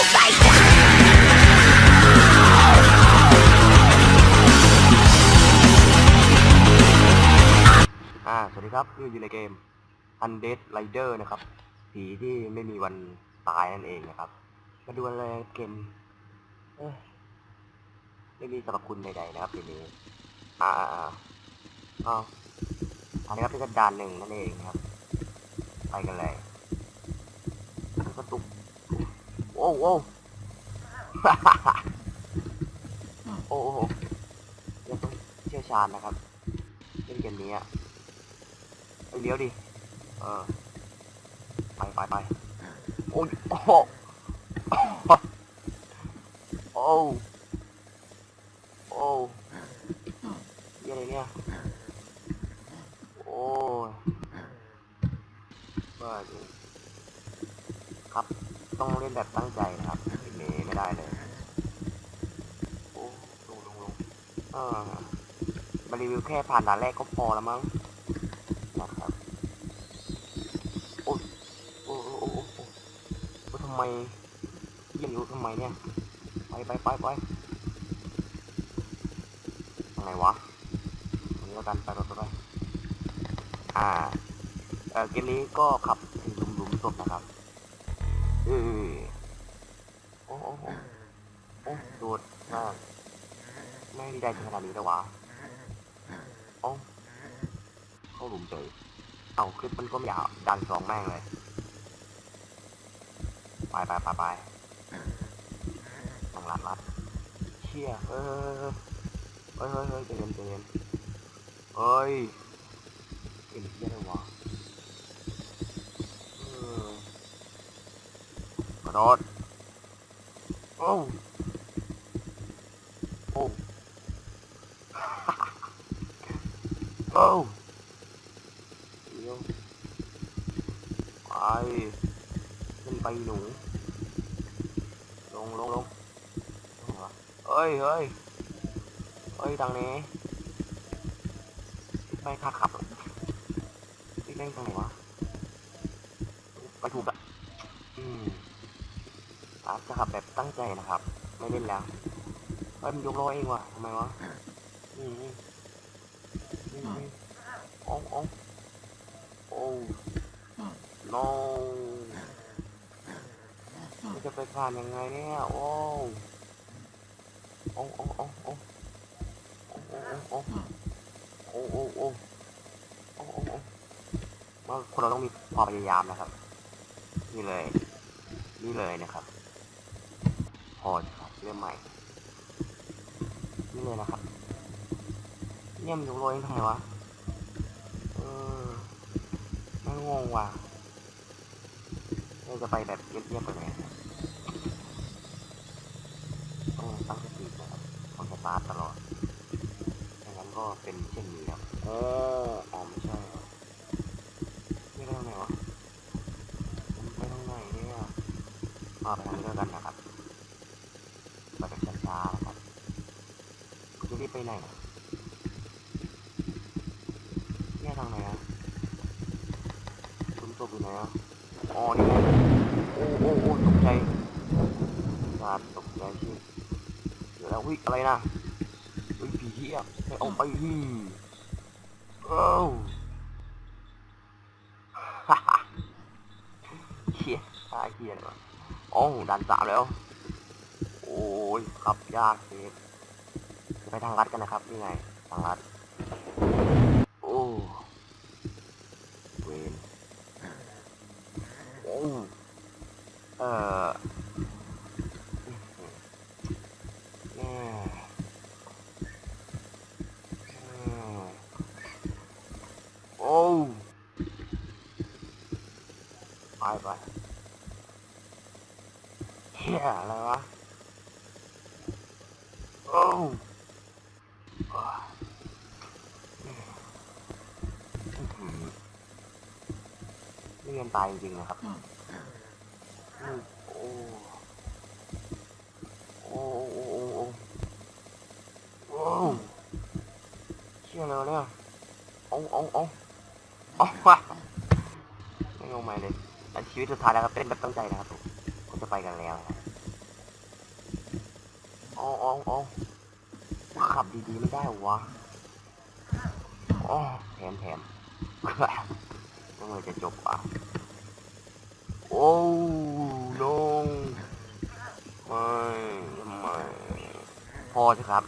อ่า สวัสดีครับนี่อยู่ในเกม Undead Rider นะครับ ผีที่ไม่มีวันตายนั่นเองนะครับ มาดูอะไรเกมเอ้ยไม่มีสรรพคุณใดๆนะครับทีนี้อ่าอ่าอ่าอ้าวอันนี้ครับเป็นกระดานหนึ่งนั่นเองครับ ไปกันเลยมันก็ตุกโอ้โอ้โอ้โหเดี๋ยวต้องเชี่ยวชาญนะครับเล่นเกมนี้อะเลี้ยวดิ เออ ไปไปไปโอ้ยโอ้โหโอ้โอ้ยอะไรเนี่ย โอ้ยบ้าจริงครับ ต้องเล่นแบบตั้งใจนะครับทีนี้ไม่ได้เลยโอ้ลงลงลงเออมารีวิวแค่ผ่านด่านแรกก็พอแล้วมั้งนะครับโอ้โอ้โอ้โอ้โอ้โอ้ทำไมเยี่ยมรู้ทำไมเนี่ยไปไปไปไปทางไหนวะตรงนี้แล้วกันไปไปไปไปอ่าเออเกมนี้ก็ขับหลุมหลุมศพนะครับ เออโอ้โอ้โอ้โอ้โดดมากไม่ได้ถึงขนาดนี้แล้ววะโอ้เข้าหลุมเฉยเอาคลิปมันก็ไม่ยาวดันสองแม่งเลย ไปไปไปไปต้องรัดรัดเชี่ยเออเฮ้ยเฮ้ยเฮ้ยใจเย็นใจเย็นเฮ้ยเอ็นเชี่ยเลยวะเออก ระโดดโอ้โอ้โอ้เดี๋ยวไปขึ้นไปหนู ลงลงลงลงเฮ้ยเฮ้ยเฮ้ยทางนี้ไม่ค่าขับพี่เล่นทางไหนวะไปถูกอะอืม อาจจะขับแบบตั้งใจนะครับ ไม่เล่นแล้วเฮ้ยมันยกล้อเองว่ะทำไมวะอืมอืมอืมอืมโอ้โอ้โอ้ no มันจะไปผ่านยังไงเนี่ยโอ้โอ้โอ้โอ้โอ้โอ้โอ้โอ้โอ้โอ้โอ้โอ้โอ้โอ้โอ้ว่าคนเราต้องมีความพยายามนะครับ นี่เลย นี่เลยนะครับ พอครับเรื่องใหม่นี่เลยนะครับเนี่ยมันยกโรยทำไมวะเออไม่งงว่ะเราจะไปแบบเงียบๆไปไหนต้องตั้งสตินะครับต้องสตาร์ตลอดไม่งั้นก็เป็นเช่นนี้ครับโอ้อ๋อไม่ใช่ครับนี่ไปทางไหนวะมันไปทางไหนเนี่ยอ่าไปทางนี้แล้วกันนะครับ ช้าๆนะครับคุณจะรีบไปไหนอะเนี่ยทางไหนอะคุณตกอยู่ไหนอะอ๋อนี่ไงโอ้โอ้โอ้ตกใจงาตกใจชิเดี๋ยวแล้ววิอะไรนะวิผีเหี้ยไม่เอาไปฮีโอ้ฮ่าฮ่าเฮียตายเฮียเลยโอ้ดันสามแล้ว โอ้ยขับยากเกิจะไปทางลัดกันนะครับนี่ไงทางลัด โอ้เวนโอ้เออแม่โอ้ไปไปเฮียอะไรวะ นี่เงินตายจริงๆนะครับอืมโอ้โอ้โอ้โอ้โอ้โอ้เชื่อแล้วเนี่ยโอ้โอ้โอ้โอ้วะไม่งงไหมเลยอันชีวิตสุดท้ายแล้วครับเต้นแบบตั้งใจนะครับผมผมจะไปกันแล้วนะครับ อ๋ออ๋ออ๋อขับดีๆไม่ได้วะอ๋อแถมแถมเมื่อไหรจะจบอะโอ้ลงไม่ทำไมพอเถอะครับ